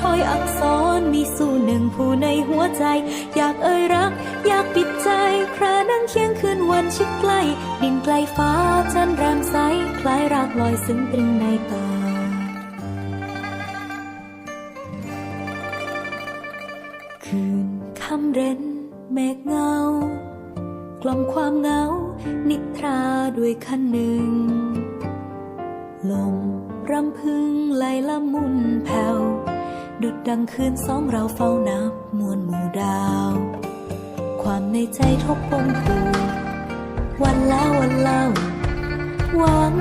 ถอยอักษรมีสู่หนึ่งผู้ในหัวใจ อยากเอ่ยรัก อยากปิดใจครานั่งเคียงคืนวันชิดใกล้ ดินไกลฟ้าจันทร์แรมใสคล้ายรักลอยซึ้งตรึงในตาคืนคำเร้นเมฆเงา กล่อมความเหงา นิทราด้วยคันหนึ่ง ลมรำพึงไหลละมุนแผ่ว ดุดดังคืนสองเราเฝ้านับมวลหมู่ดาว ความในใจทบปมผูกวันแล้ววันเล่าหวัง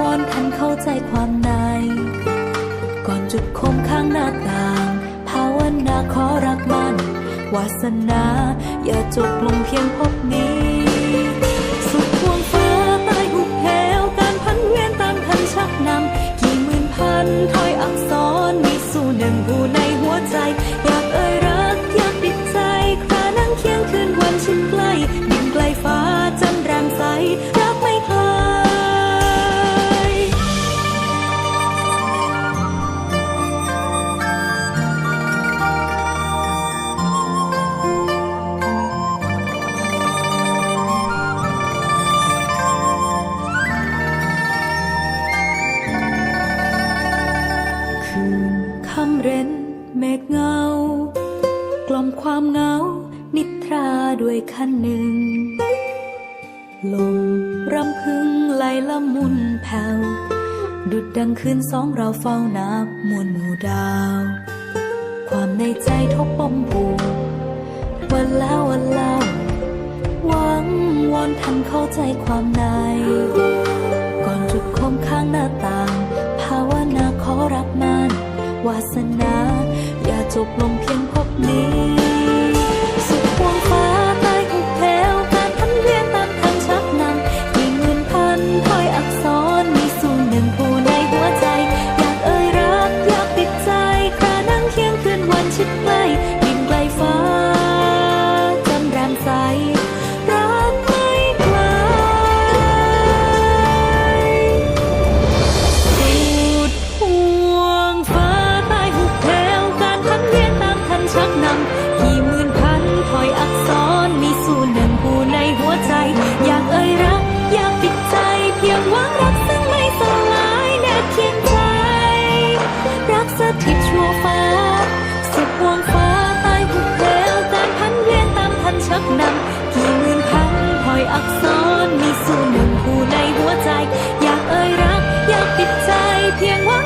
วอนทันเข้าใจความใน ก่อนจุดโคมข้างหน้าต่างภาวนาขอรักมัน วาสนา อย่าจบลงเพียงพบนี้ เร้นเมฆเงา กล่อมความเหงา นิทราด้วยคันหนึ่ง ลมรำพึงไหลละมุนแผ่ว ดุดดังคืนสองเราเฝ้านับมวลหมู่ดาว ความในใจทบปมผูกวันแล้ววันเล่าหวังวอนทันเข้าใจความใน ก่อนจุดคมข้างหน้าตา าวนาขอรักมัน วาสนา อย่าจบลงเพียงพบนี้ กนำกี่หมื่นพันพอยอักษรมีส่วหนึ่งผู้ในหัวใจ อยากเอ่ยรัก อยากติดใจเพียงหวัง